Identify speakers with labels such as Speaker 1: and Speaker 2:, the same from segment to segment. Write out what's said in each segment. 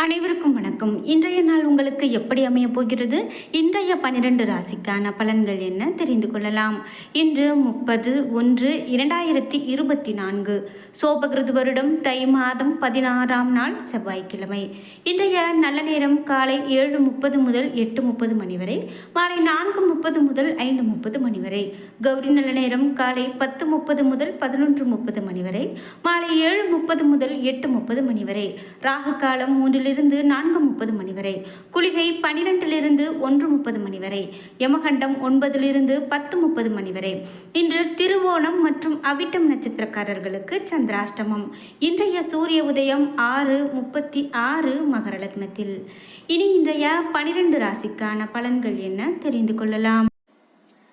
Speaker 1: அனைவருக்கும் வணக்கம். இன்றைய நாள் உங்களுக்கு எப்படி அமைய போகிறது? இன்றைய பனிரெண்டு ராசிக்கான பலன்கள் என்ன? தெரிந்து கொள்ளலாம். இன்று முப்பது ஒன்று இரண்டாயிரத்தி இருபத்தி நான்கு. சோபகிருது வருடம் தை மாதம் பதினாறாம் நாள் செவ்வாய்க்கிழமை. இன்றைய நல்ல நேரம் காலை ஏழு முப்பது முதல் எட்டு முப்பது மணி வரை மாலை நான்கு முப்பது முதல் ஐந்து முப்பது மணி வரை. கௌரி நல்ல நேரம் காலை பத்து முப்பது முதல் பதினொன்று முப்பது மணி வரை மாலை ஏழு முப்பது முதல் எட்டு முப்பது மணி வரை. ராகு காலம் மூன்றிலிருந்து நான்கு முப்பது மணி வரை. குளிகை பனிரெண்டிலிருந்து ஒன்று முப்பது மணி வரை. யமகண்டம் ஒன்பதிலிருந்து பத்து முப்பது மணி வரை. இன்று திருவோணம் மற்றும் அவிட்டம் நட்சத்திரக்காரர்களுக்கு சந்திராஷ்டமம். இன்றைய சூரிய உதயம் ஆறு முப்பத்தி ஆறு மகர லக்னத்தில். இனி இன்றைய பனிரெண்டு ராசிக்கான பலன்கள் என்ன தெரிந்து கொள்ளலாம்?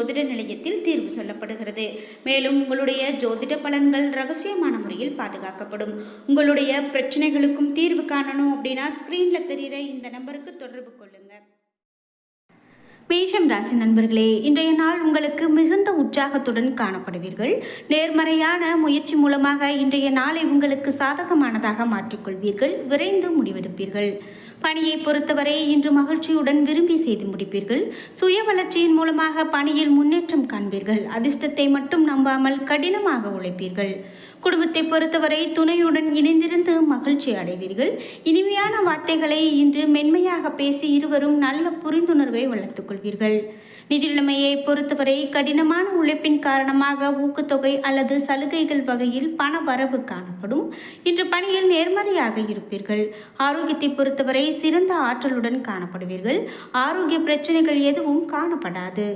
Speaker 1: ஜோதிட நிலையத்தில் தீர்வு சொல்லப்படுகிறது. மேலும் உங்களுடைய ஜோதிட பலன்கள் ரகசியமான முறையில் பாதுகாக்கப்படும். உங்களுடைய பிரச்சனைகளுக்கும் தீர்வு காணணும் அப்படின்னா ஸ்க்ரீனில் தெரிகிற இந்த நம்பருக்கு தொடர்பு மேஷம் ராசி நண்பர்களே இன்றைய நாள் உங்களுக்கு மிகுந்த உற்சாகத்துடன் காணப்படுவீர்கள். நேர்மறையான முயற்சி மூலமாக இன்றைய நாளை உங்களுக்கு சாதகமானதாக மாற்றிக்கொள்வீர்கள். விரைந்து முடிவெடுப்பீர்கள். பணியை பொறுத்தவரை இன்று மகிழ்ச்சியுடன் விரும்பி செய்து முடிப்பீர்கள். சுய வளர்ச்சியின் மூலமாக பணியில் முன்னேற்றம் காண்பீர்கள். அதிர்ஷ்டத்தை மட்டும் நம்பாமல் கடினமாக உழைப்பீர்கள். குடும்பத்தை பொறுத்தவரை துணையுடன் இணைந்திருந்து மகிழ்ச்சி அடைவீர்கள். இனிமையான வார்த்தைகளை இன்று மென்மையாக பேசி இருவரும் நல்ல புரிந்துணர்வை வளர்த்துக் கொள்வீர்கள். நிதிநிலைமையை பொறுத்தவரை கடினமான உழைப்பின் காரணமாக ஊக்கத்தொகை அல்லது சலுகைகள் வகையில் பண வரவு காணப்படும். இன்று பணியில் நேர்மறையாக இருப்பீர்கள். ஆரோக்கியத்தை பொறுத்தவரை சிறந்த ஆற்றலுடன் காணப்படுவீர்கள். ஆரோக்கிய பிரச்சனைகள் எதுவும் காணப்படாது.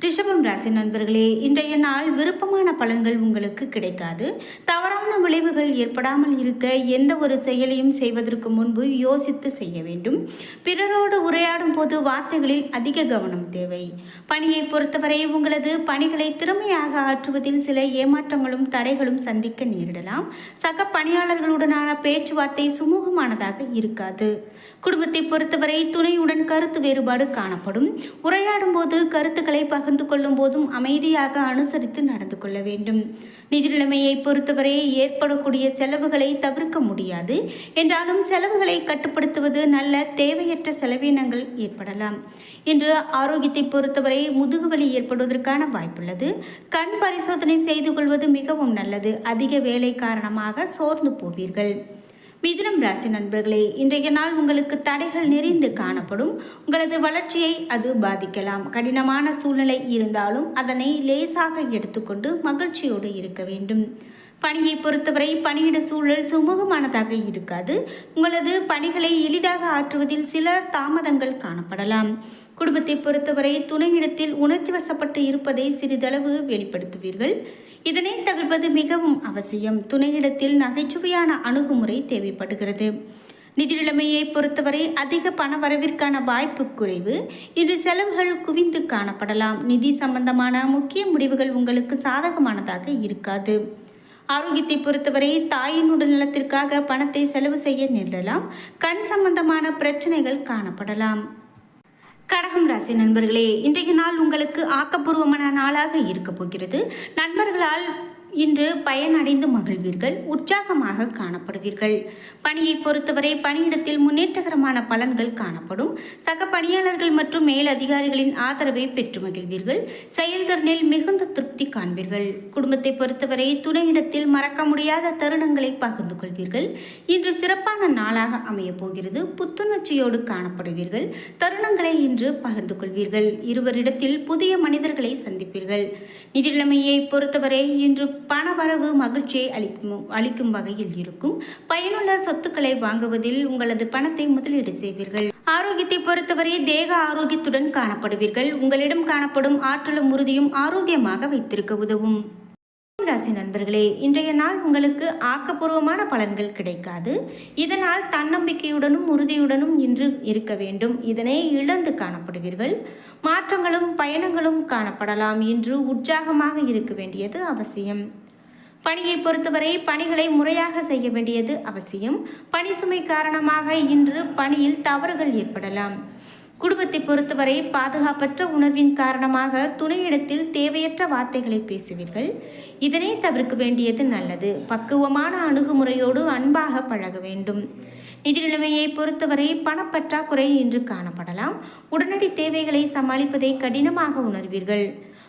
Speaker 1: ரிஷபம் ராசி நண்பர்களே இன்றைய நாள் விருப்பமான பலன்கள் உங்களுக்கு கிடைக்காது. தவறான விளைவுகள் ஏற்படாமல் இருக்க எந்த ஒரு செயலையும் செய்வதற்கு முன்பு யோசித்து செய்ய வேண்டும். பிறரோடு உரையாடும் போது வார்த்தைகளில் அதிக கவனம் தேவை. பணியை பொறுத்தவரை உங்களது பணிகளை திறமையாக ஆற்றுவதில் சில ஏமாற்றங்களும் தடைகளும் சந்திக்க நேரிடலாம். சக பணியாளர்களுடனான பேச்சுவார்த்தை சுமூகமானதாக இருக்காது. குடும்பத்தை பொறுத்தவரை துணையுடன் கருத்து வேறுபாடு காணப்படும். உரையாடும் போது கருத்துக்களை பகிர்ந்து கொள்ளும் போதும் அமைதியாக அனுசரித்து நடந்து கொள்ள வேண்டும். நிதி நிலைமையை பொறுத்தவரை ஏற்படக்கூடிய செலவுகளை தவிர்க்க முடியாது. என்றாலும் செலவுகளை கட்டுப்படுத்துவது நல்ல தேவையற்ற செலவினங்கள் ஏற்படலாம். இன்று ஆரோக்கியத்தை பொறுத்தவரை முதுகுவலி ஏற்படுவதற்கான வாய்ப்புள்ளது. கண் பரிசோதனை செய்து கொள்வது மிகவும் நல்லது. அதிக வேலை காரணமாக சோர்ந்து போவீர்கள். மிதுனம் ராசி நண்பர்களே இன்றைய நாள் உங்களுக்கு தடைகள் நிறைந்து காணப்படும். உங்களது வளர்ச்சியை அது பாதிக்கலாம். கடினமான சூழ்நிலை இருந்தாலும் அதனை லேசாக எடுத்துக்கொண்டு மகிழ்ச்சியோடு இருக்க வேண்டும். பணியை பொறுத்தவரை பணியிட சூழல் சுமூகமானதாக இருக்காது. உங்களது பணிகளை எளிதாக ஆற்றுவதில் சில தாமதங்கள் காணப்படலாம். குடும்பத்தை பொறுத்தவரை துணையிடத்தில் உணர்ச்சி வசப்பட்டு இருப்பதை சிறிதளவு வெளிப்படுத்துவீர்கள். இதனை தவிர்ப்பது மிகவும் அவசியம். துணையிடத்தில் நகைச்சுவையான அணுகுமுறை தேவைப்படுகிறது. நிதிநிலைமையை பொறுத்தவரை அதிக பண வரவிற்கான வாய்ப்பு குறைவு. இன்று செலவுகள் குவிந்து காணப்படலாம். நிதி சம்பந்தமான முக்கிய முடிவுகள் உங்களுக்கு சாதகமானதாக இருக்காது. ஆரோக்கியத்தை பொறுத்தவரை தாயின் உடல் நலத்திற்காக பணத்தை செலவு செய்ய நேரிடலாம். கண் சம்பந்தமான பிரச்சனைகள் காணப்படலாம். கடகம் ராசி நண்பர்களே இன்றைய நாள் உங்களுக்கு ஆக்கப்பூர்வமான நாளாக இருக்க போகிறது. நண்பர்களால் இன்று பயனடைந்து மகிழ்வீர்கள் உற்சாகமாக காணப்படுவீர்கள். பணியை பொறுத்தவரை பணியிடத்தில் முன்னேற்றகரமான பலன்கள் காணப்படும். சக பணியாளர்கள் மற்றும் மேல் அதிகாரிகளின் ஆதரவை பெற்று மகிழ்வீர்கள். செயல்திறனில் மிகுந்த திருப்தி காண்பீர்கள். குடும்பத்தை பொறுத்தவரை துணையிடத்தில் மறக்க முடியாத தருணங்களை பகிர்ந்து கொள்வீர்கள். இன்று சிறப்பான நாளாக அமையப் போகிறது புத்துணர்ச்சியோடு காணப்படுவீர்கள். தருணங்களை இன்று பகிர்ந்து கொள்வீர்கள். இருவரிடத்தில் புதிய மனிதர்களை சந்திப்பீர்கள். நிதிநிலைமையை பொறுத்தவரை இன்று பணவரவு மகிழ்ச்சியை அளிக்கும் அளிக்கும் வகையில் இருக்கும். பயனுள்ள சொத்துக்களை வாங்குவதில் உங்களது பணத்தை முதலீடு செய்வீர்கள். ஆரோக்கியத்தை பொறுத்தவரை தேக ஆரோக்கியத்துடன் காணப்படுவீர்கள். உங்களிடம் காணப்படும் ஆற்றலும் உறுதியும் ஆரோக்கியமாக வைத்திருக்க உதவும். ராசி நண்பர்களே இன்றைய நாள் உங்களுக்கு ஆக்கப்பூர்வமான பலன்கள் கிடைக்காது. இதனால் தன்னம்பிக்கையுடனும் உறுதியுடனும் இன்று இருக்க வேண்டும். இதனை இழந்து காணப்படுவீர்கள். மாற்றங்களும் பயணங்களும் காணப்படலாம். இன்று உற்சாகமாக இருக்க வேண்டியது அவசியம். பணியை பொறுத்தவரை பணிகளை முறையாக செய்ய வேண்டியது அவசியம். பணி சுமை காரணமாக இன்று பணியில் தவறுகள் ஏற்படலாம். குடும்பத்தை பொறுத்தவரை பாதுகாப்பற்ற உணர்வின் காரணமாக துணையிடத்தில் தேவையற்ற வார்த்தைகளை பேசுவீர்கள். இதனை தவிர்க்க வேண்டியது நல்லது. பக்குவமான அணுகுமுறையோடு அன்பாக பழக வேண்டும். நிதி நிலைமையை பொறுத்தவரை பணப்பற்றாக்குறை இன்று காணப்படலாம். உடனடி தேவைகளை சமாளிப்பதை கடினமாக உணர்வீர்கள்.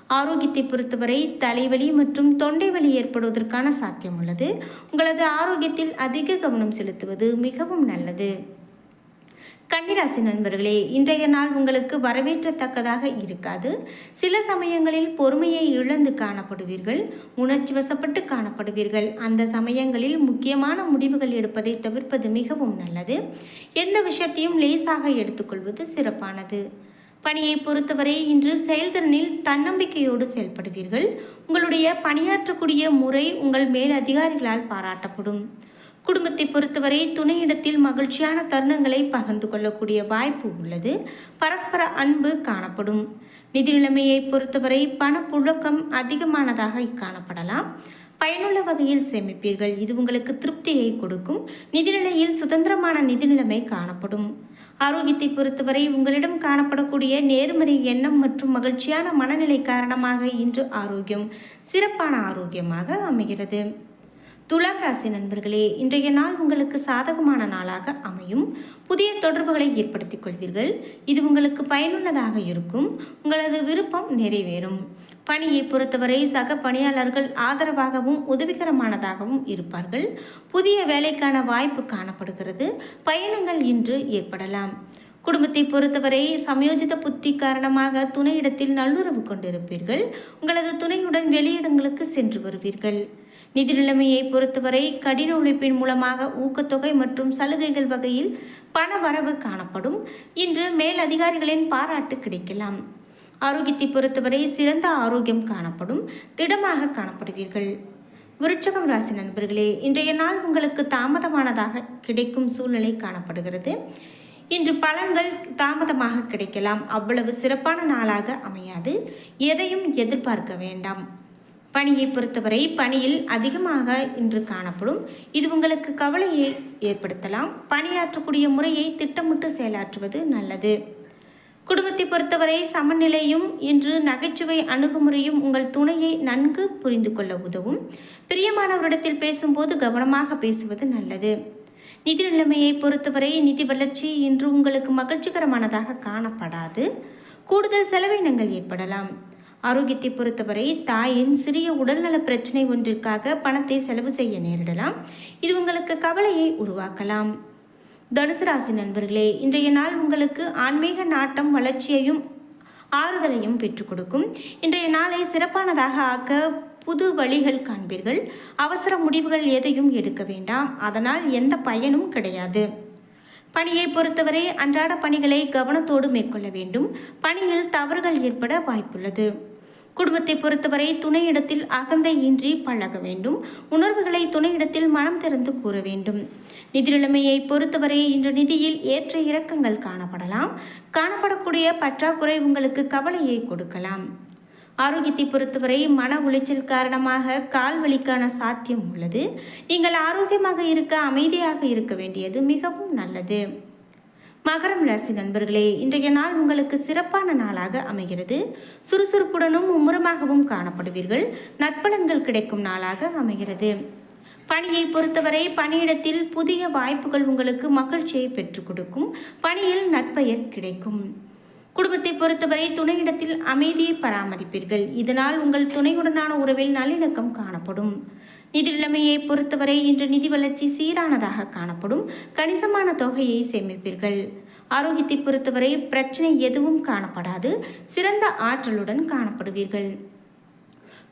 Speaker 1: ஆரோக்கியத்தை பொறுத்தவரை தலைவலி மற்றும் தொண்டை வலி ஏற்படுவதற்கான சாத்தியம் உள்ளது. உங்களது ஆரோக்கியத்தில் அதிக கவனம் செலுத்துவது மிகவும் நல்லது. கன்னிராசி நண்பர்களே இன்றைய நாள் உங்களுக்கு வரவேற்றத்தக்கதாக இருக்காது. சில சமயங்களில் பொறுமையை இழந்து காணப்படுவீர்கள் உணர்ச்சி வசப்பட்டு காணப்படுவீர்கள். அந்த சமயங்களில் முக்கியமான முடிவுகள் எடுப்பதை தவிர்ப்பது மிகவும் நல்லது. எந்த விஷயத்தையும் லேசாக எடுத்துக்கொள்வது சிறப்பானது. பணியை பொறுத்தவரை இன்று செயல்திறனில் தன்னம்பிக்கையோடு செயல்படுவீர்கள். உங்களுடைய பணியாற்றக்கூடிய முறை உங்கள் மேல் அதிகாரிகளால் பாராட்டப்படும். குடும்பத்தை பொறுத்தவரை துணையிடத்தில் மகிழ்ச்சியான தருணங்களை பகிர்ந்து கொள்ளக்கூடிய வாய்ப்பு உள்ளது. பரஸ்பர அன்பு காணப்படும். நிதி நிலைமையை பொறுத்தவரை பணப்புழக்கம் அதிகமானதாக காணப்படலாம். பயனுள்ள வகையில் சேமிப்பீர்கள். இது உங்களுக்கு திருப்தியை கொடுக்கும். நிதிநிலையில் சுதந்திரமான நிதி நிலைமை காணப்படும். ஆரோக்கியத்தை பொறுத்தவரை உங்களிடம் காணப்படக்கூடிய நேர்மறை எண்ணம் மற்றும் மகிழ்ச்சியான மனநிலை காரணமாக இன்று ஆரோக்கியம் சிறப்பான ஆரோக்கியமாக அமைகிறது. துலாம் ராசி நண்பர்களே இன்றைய நாள் உங்களுக்கு சாதகமான நாளாக அமையும். புதிய தொடர்புகளை ஏற்படுத்திக் கொள்வீர்கள். இது உங்களுக்கு பயனுள்ளதாக இருக்கும். உங்களது விருப்பம் நிறைவேறும். பணியை பொறுத்தவரை சக பணியாளர்கள் ஆதரவாகவும் உதவிகரமானதாகவும் இருப்பார்கள். புதிய வேலைக்கான வாய்ப்பு காணப்படுகிறது. பயணங்கள் இன்று ஏற்படலாம். குடும்பத்தை பொறுத்தவரை சமயோஜித புத்தி காரணமாக துணையிடத்தில் நல்லுறவு கொண்டிருப்பீர்கள். உங்களது துணையுடன் வெளியிடங்களுக்கு சென்று வருவீர்கள். நிதி நிலைமையை பொறுத்தவரை கடின உழைப்பின் மூலமாக ஊக்கத்தொகை மற்றும் சலுகைகள் வகையில் பண வரவு காணப்படும். இன்று மேல் அதிகாரிகளின் பாராட்டு கிடைக்கலாம். ஆரோக்கியத்தை பொறுத்தவரை சிறந்த ஆரோக்கியம் காணப்படும். திடமாக காணப்படுவீர்கள். விருச்சகம் ராசி நண்பர்களே இன்றைய நாள் உங்களுக்கு தாமதமானதாக கிடைக்கும் சூழ்நிலை காணப்படுகிறது. இன்று பலன்கள் தாமதமாக கிடைக்கலாம். அவ்வளவு சிறப்பான நாளாக அமையாது. எதையும் எதிர்பார்க்க வேண்டாம். பணியை பொறுத்தவரை பணியில் அதிகமாக இன்று காணப்படும். இது உங்களுக்கு கவலையை ஏற்படுத்தலாம். பணியாற்றக்கூடிய முறையை திட்டமிட்டு செயலாற்றுவது நல்லது. குடும்பத்தை பொறுத்தவரை சமநிலையும் இன்று நகைச்சுவை அணுகுமுறையும் உங்கள் துணையை நன்கு புரிந்து கொள்ள உதவும். பிரியமானவரிடத்தில் பேசும்போது கவனமாக பேசுவது நல்லது. நிதி நிலைமையை பொறுத்தவரை நிதி வளர்ச்சி இன்று உங்களுக்கு மகிழ்ச்சிகரமானதாக காணப்படாது. கூடுதல் செலவினங்கள் ஏற்படலாம். ஆரோக்கியத்தை பொறுத்தவரை தாயின் சிறிய உடல்நல பிரச்சனை ஒன்றிற்காக பணத்தை செலவு செய்ய நேரிடலாம். இது உங்களுக்கு கவலையை உருவாக்கலாம். தனுசு ராசி நண்பர்களே இன்றைய நாள் உங்களுக்கு ஆன்மீக நாட்டம் வளர்ச்சியையும் ஆறுதலையும் பெற்றுக் கொடுக்கும். இன்றைய நாளை சிறப்பானதாக ஆக்க புது வழிகள் காண்பீர்கள். அவசர முடிவுகள் எதையும் எடுக்க வேண்டாம். அதனால் எந்த பயனும் கிடையாது. பணியை பொறுத்தவரை அன்றாட பணிகளை கவனத்தோடு மேற்கொள்ள வேண்டும். பணியில் தவறுகள் ஏற்பட வாய்ப்புள்ளது. குடும்பத்தை பொறுத்தவரை துணையிடத்தில் அகந்தை இன்றி பழக வேண்டும். உணர்வுகளை துணையிடத்தில் மனம் திறந்து கூற வேண்டும். நிதி நிலைமையை பொறுத்தவரை இன்று நிதியில் ஏற்ற இறக்கங்கள் காணப்படலாம். காணப்படக்கூடிய பற்றாக்குறை உங்களுக்கு கவலையை கொடுக்கலாம். ஆரோக்கியத்தை பொறுத்தவரை மன உளைச்சல் காரணமாக கால் வலிக்கான சாத்தியம் உள்ளது. நீங்கள் ஆரோக்கியமாக இருக்க அமைதியாக இருக்க வேண்டியது மிகவும் நல்லது. மகரம் ராசி நண்பர்களே இன்றைய நாள் உங்களுக்கு சிறப்பான நாளாக அமைகிறது. சுறுசுறுப்புடனும் மும்முரமாகவும் காணப்படுவீர்கள். நற்பலன்கள் கிடைக்கும் நாளாக அமைகிறது. பணியை பொறுத்தவரை பணியிடத்தில் புதிய வாய்ப்புகள் உங்களுக்கு மகிழ்ச்சியை பெற்றுக் கொடுக்கும். பணியில் நற்பெயர் கிடைக்கும். குடும்பத்தை பொறுத்தவரை துணையிடத்தில் அமைதியை பராமரிப்பீர்கள். இதனால் உங்கள் துணையுடனான உறவில் நல்லிணக்கம் காணப்படும். நிதி நிலைமையை பொறுத்தவரை இன்று நிதி வளர்ச்சி சீரானதாக காணப்படும். கணிசமான தொகையை சேமிப்பீர்கள். ஆரோக்கியத்தை பொறுத்தவரை பிரச்சனை எதுவும் காணப்படாது. சிறந்த ஆற்றலுடன் காணப்படுவீர்கள்.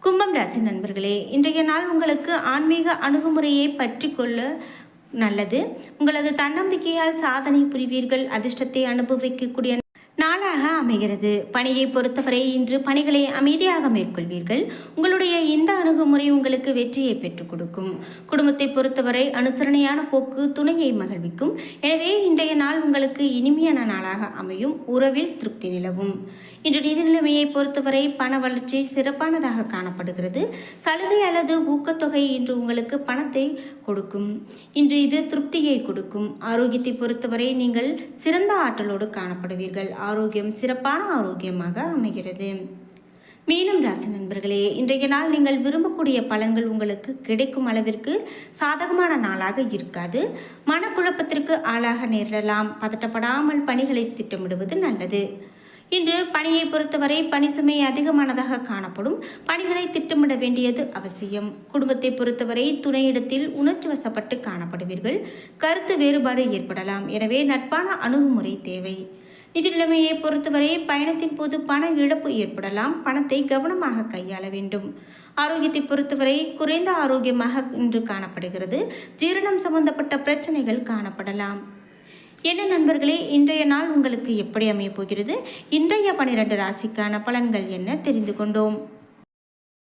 Speaker 1: கும்பம் ராசி நண்பர்களே இன்றைய நாள் உங்களுக்கு ஆன்மீக அணுகுமுறையை பற்றி கொள்ள நல்லது. உங்களது தன்னம்பிக்கையால் சாதனை புரிவீர்கள். அதிர்ஷ்டத்தை அனுபவிக்கக்கூடிய அமைகிறது. பணியை பொறுத்தவரை இன்று பணிகளை அமைதியாக மேற்கொள்வீர்கள். உங்களுடைய இந்த அணுகுமுறை உங்களுக்கு வெற்றியை பெற்றுக் கொடுக்கும். குடும்பத்தை பொறுத்தவரை அனுசரணையான போக்கு துணையை மகிழ்விக்கும். எனவே இன்றைய நாள் உங்களுக்கு இனிமையான நாளாக அமையும். உறவில் திருப்தி நிலவும். இன்று நிதி நிலைமையை பொறுத்தவரை பண வளர்ச்சி சிறப்பானதாக காணப்படுகிறது. சலுகை அல்லது ஊக்கத்தொகை இன்று உங்களுக்கு பணத்தை கொடுக்கும். இன்று இது திருப்தியை கொடுக்கும். ஆரோக்கியத்தை பொறுத்தவரை நீங்கள் சிறந்த ஆற்றலோடு காணப்படுவீர்கள். ஆரோக்கியம் சிறப்பு சிறப்பான ஆரோக்கியமாக அமைகிறது. மேலும் ராசி நண்பர்களே இன்றைய நாள் நீங்கள் விரும்பக்கூடிய பலன்கள் உங்களுக்கு கிடைக்கும் அளவிற்கு சாதகமான நாளாக இருக்காது. மனக்குழப்பத்திற்கு ஆளாக நேரிடலாம். பதட்டப்படாமல் பணிகளை திட்டமிடுவது நல்லது. இன்று பணியை பொறுத்தவரை பணி சுமை அதிகமானதாக காணப்படும். பணிகளை திட்டமிட வேண்டியது அவசியம். குடும்பத்தை பொறுத்தவரை துணையிடத்தில் உணர்ச்சி வசப்பட்டு காணப்படுவீர்கள். கருத்து வேறுபாடு ஏற்படலாம். எனவே நட்பான அணுகுமுறை தேவை. நிதிநிலைமையை பொறுத்தவரை பயணத்தின் போது பண இழப்பு ஏற்படலாம். பணத்தை கவனமாக கையாள வேண்டும். ஆரோக்கியத்தை பொறுத்தவரை குறைந்த ஆரோக்கியமாக இன்று காணப்படுகிறது. ஜீரணம் சம்பந்தப்பட்ட பிரச்சனைகள் காணப்படலாம். என்ன நண்பர்களே இன்றைய நாள் உங்களுக்கு எப்படி அமையப் போகிறது? இன்றைய பனிரெண்டு ராசிக்கான பலன்கள் என்ன தெரிந்து கொண்டோம்.